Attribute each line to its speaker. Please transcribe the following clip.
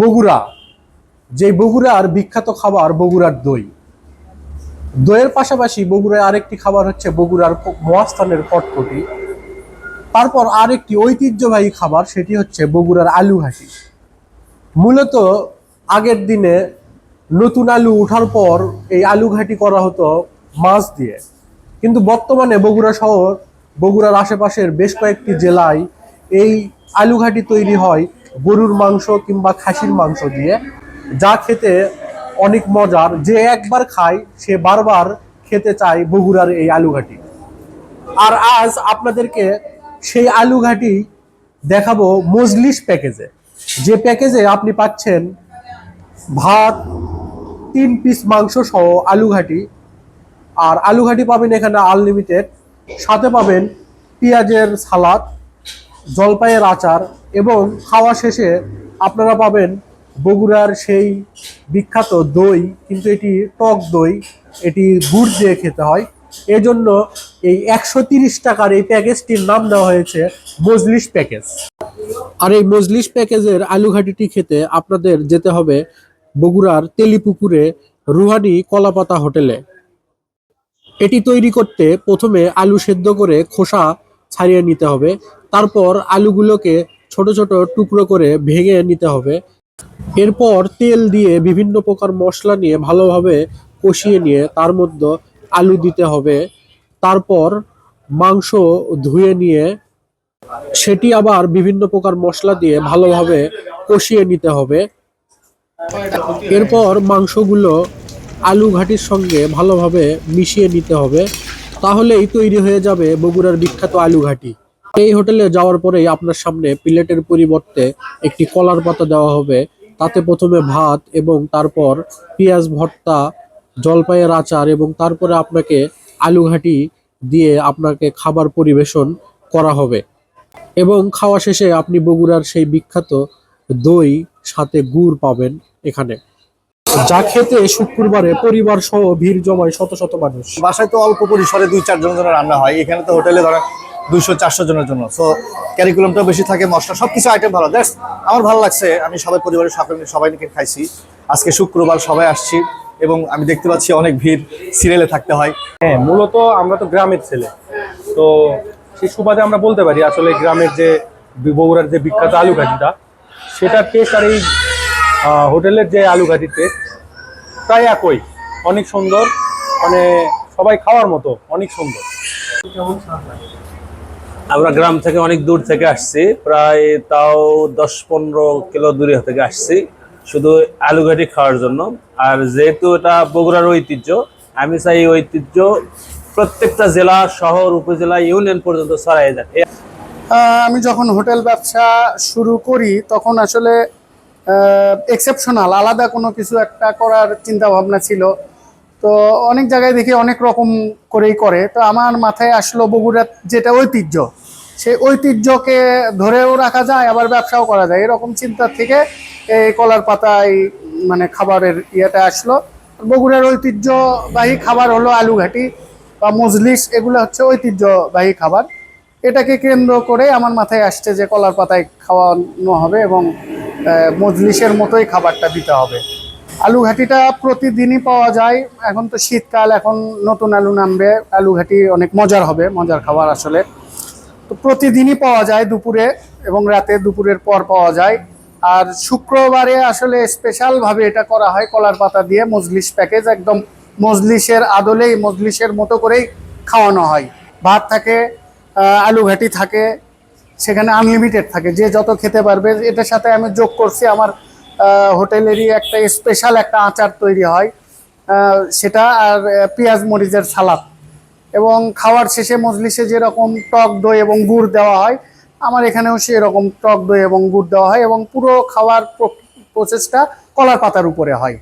Speaker 1: বগুড়া। যে বগুড়ার বিখ্যাত খাবার বগুড়ার দই। দইয়ের পাশাপাশি বগুড়ায় আরেকটি খাবার হচ্ছে বগুড়ার মহাস্থানের কটকটি। তারপর আরেকটি ঐতিহ্যবাহী খাবার, সেটি হচ্ছে বগুড়ার আলু ঘাটি মূলত আগের দিনে নতুন আলু ওঠার পর এই আলু ঘাটি করা হতো মাছ দিয়ে। কিন্তু বর্তমানে বগুড়া শহর, বগুড়ার আশেপাশের বেশ কয়েকটি জেলায় এই আলু ঘাটি তৈরি হয় গরুর মাংস কিংবা খাসির মাংস দিয়ে যা খেতে অনেক মজার, যে একবার খায় সে বারবার খেতে চায় বগুড়ার এই আলু ঘাটি আর আজ আপনাদেরকে সেই আলু ঘাটি দেখাবো মজলিস প্যাকেজে। যে প্যাকেজে আপনি পাচ্ছেন ভাত, তিন পিস মাংস সহ আলু ঘাটি আর আলু ঘাটি পাবেন এখানে আনলিমিটেড সাথে পাবেন পেঁয়াজের সালাদ, জলপাইয়ের আচার এবং খাওয়া শেষে আপনারা পাবেন বগুড়ার সেই বিখ্যাত দই, কিন্তু এটি টক দই, এটি গুড় দিয়ে খেতে হয়। এজন্য এই একশো তিরিশ টাকার এই প্যাকেজটির নাম দেওয়া হয়েছে মজলিশ প্যাকেজ। আর এই মজলিশ প্যাকেজের আলু ঘাটিটি খেতে আপনাদের যেতে হবে বগুড়ার তেলিপুকুরে রুহানি কলাপাতা হোটেলে। এটি তৈরি করতে প্রথমে আলু সেদ্ধ করে খোসা ছাড়িয়ে নিতে হবে। তারপর আলুগুলোকে ছোট ছোট টুকরো করে ভেঙে নিতে হবে। এরপর তেল দিয়ে বিভিন্ন প্রকার মশলা নিয়ে ভালোভাবে কষিয়ে নিয়ে তার মধ্যে আলু দিতে হবে। তারপর মাংস ধুয়ে নিয়ে সেটি আবার বিভিন্ন প্রকার মশলা দিয়ে ভালোভাবে কষিয়ে নিতে হবে। এরপর মাংসগুলো আলু ঘাটির সঙ্গে ভালোভাবে মিশিয়ে নিতে হবে। তাহলেই তৈরি হয়ে যাবে বগুড়ার বিখ্যাত আলু ঘাটি। এই হোটেলে যাওয়ার পরেই আপনার সামনে প্লেটের পরিবর্তে একটি কলার পাতা দেওয়া হবে। তাতে প্রথমে ভাত এবং তারপর পেঁয়াজ ভর্তা, জলপাইয়ের আচার এবং তারপরে আপনাকে আলু ঘাটি দিয়ে আপনাকে খাবার পরিবেশন করা হবে। এবং খাওয়া শেষে আপনি বগুড়ার সেই বিখ্যাত দই সাথে গুড় পাবেন এখানে। যা খেতে শুক্রবারে পরিবার সহ ভিড় জমায় শত শত মানুষ।
Speaker 2: বাসায় তো অল্প পরিসরে দুই চারজন রান্না হয়। এখানে তো হোটেলে ধরেন দুইশো চারশো জনের জন্য। সো ক্যারিকুলামটাও বেশি থাকে মশলা সব কিছু আইটেম ভালো। দ্যাটস আমার ভালো লাগছে আমি সবাই পরিবারের সকলে সবাই নিয়ে খাইছি। আজকে শুক্রবার সবাই আসছি এবং আমি দেখতে পাচ্ছি অনেক ভিড় সিরিয়ালে থাকতে হয়।
Speaker 3: হ্যাঁ মূলত আমরা তো গ্রামের ছেলে। তো সেই সুবাদে আমরা বলতে পারি আসলে গ্রামের যে বি- বগুড়ার যে বিখ্যাত আলু ঘাটিটা সেটার টেস্ট আর এই হোটেলের যে আলু ঘাটির টেস্ট প্রায় একই। অনেক সুন্দর মানে সবাই খাওয়ার মতো অনেক সুন্দর।
Speaker 4: আমরা গ্রাম থেকে অনেক দূর থেকে আসছি, প্রায় তাও দশ পনেরো কিলো দূরে থেকে আসছি, শুধু আলুঘাটি খাওয়ার জন্য। আর যেহেতু এটা বগুড়ার ঐতিহ্য, আমি চাই ঐতিহ্য প্রত্যেকটা জেলা, শহর, উপজেলা, ইউনিয়ন পর্যন্ত ছড়াই যায়
Speaker 5: আমি যখন হোটেল ব্যবসা শুরু করি, তখন আসলে এক্সেপশনাল আলাদা কোনো কিছু একটা করার চিন্তা ভাবনা ছিল। তো অনেক জায়গায় দেখি অনেক রকম করেই করে। তো আমার মাথায় আসলো বগুড়ার যেটা ঐতিহ্য, সেই ঐতিহ্যকে ধরেও রাখা যায়, আবার ব্যবসাও করা যায়। এরকম চিন্তা থেকে এই কলার পাতায় মানে খাবারের ইয়েটা আসলো। বগুড়ার ঐতিহ্যবাহী খাবার হলো আলু ঘাটি বা মজলিস, এগুলো হচ্ছে ঐতিহ্যবাহী খাবার। এটাকে কেন্দ্র করে আমার মাথায় আসছে যে কলার পাতায় খাওয়ানো হবে এবং মজলিসের মতোই খাবারটা দিতে হবে। আলু ঘাটিটা প্রতিদিনই পাওয়া যায়। এখন তো শীতকাল, এখন নতুন আলু নামবে। আলু ঘাটি অনেক মজার হবে, মজার খাবার আসলে। তো প্রতিদিনই পাওয়া যায় দুপুরে এবং রাতে দুপুরের পর পাওয়া যায়। আর শুক্রবারে আসলে স্পেশালভাবে এটা করা হয় কলার পাতা দিয়ে মজলিস প্যাকেজ। একদম মজলিসের আদলেই, মজলিসের মতো করেই খাওয়ানো হয়। ভাত থাকে আলু ঘাটি থাকে, সেখানে আনলিমিটেড থাকে। যে যত খেতে পারবে, এটার সাথে আমি যোগ করছি আমার হোটেলেরই একটা স্পেশাল একটা আচার তৈরি হয়। সেটা আর পেঁয়াজ মরিচের সালাদ। এবং খাওয়ার শেষে মজলিসে যেরকম টক দই এবং গুড় দেওয়া হয়, আমার এখানেও সেরকম টক দই এবং গুড় দেওয়া হয় এবং পুরো খাওয়ার প্রসেসটা কলার পাতার উপরে হয়।